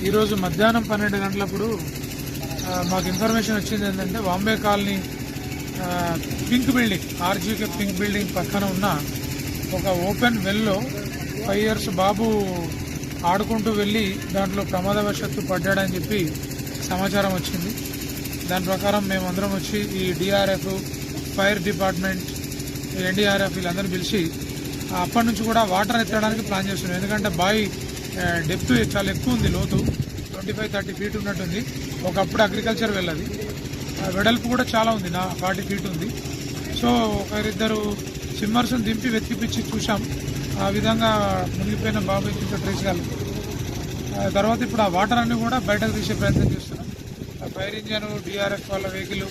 ఈరోజు మధ్యాహ్నం పన్నెండు గంటలప్పుడు మాకు ఇన్ఫర్మేషన్ వచ్చింది ఏంటంటే Bombay colony pink building RGK pink building పక్కన ఉన్న ఒక ఓపెన్ వెల్లో ఫైవ్ ఇయర్స్ బాబు ఆడుకుంటూ వెళ్ళి దాంట్లో ప్రమాదవశాత్తు పడ్డాడని చెప్పి సమాచారం వచ్చింది. దాని ప్రకారం మేమందరం వచ్చి ఈ డిఆర్ఎఫ్ ఫైర్ డిపార్ట్మెంట్ ఎన్డీఆర్ఎఫ్ వీళ్ళందరూ పిలిచి ఆ, అప్పటి నుంచి కూడా వాటర్ ఎత్తడానికి ప్లాన్ చేస్తున్నాం. ఎందుకంటే బావి డెప్త్ చాలా ఎక్కువ ఉంది లోతు. ట్వంటీ ఫైవ్ థర్టీ ఫీట్ ఉన్నట్టుంది. ఒకప్పుడు అగ్రికల్చర్ వెళ్ళదు. ఆ, వెడల్పు కూడా చాలా ఉంది. నా ఫార్టీ ఫీట్ ఉంది. సో ఒకరిద్దరు సిమ్మర్స్ని దింపి వెతికిపించి చూసాం ఆ విధంగా మునిగిపోయిన బాబు ఇంకా ట్రేస్ కాలేదు. తర్వాత ఇప్పుడు ఆ వాటర్ అన్నీ కూడా బయటకు తీసే ప్రయత్నం చేస్తున్నాం. ఆ ఫైర్ ఇంజన్ డిఆర్ఎఫ్ వాళ్ళ వెహికల్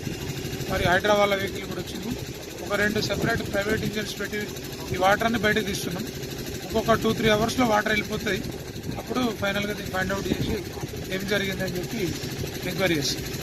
మరి హైడ్రా వాళ్ళ వెహికల్ కూడా వచ్చింది. ఒక రెండు సెపరేట్ ప్రైవేట్ ఇంజన్స్ పెట్టి ఈ వాటర్ అన్ని బయటకు తీస్తున్నాం. ఇంకొక టూ త్రీ అవర్స్లో వాటర్ వెళ్ళిపోతాయి. అప్పుడు ఫైనల్గా ఫైండ్ అవుట్ చేసి ఏం జరిగిందని చెప్పి ఎంక్వైరీ చేస్తాం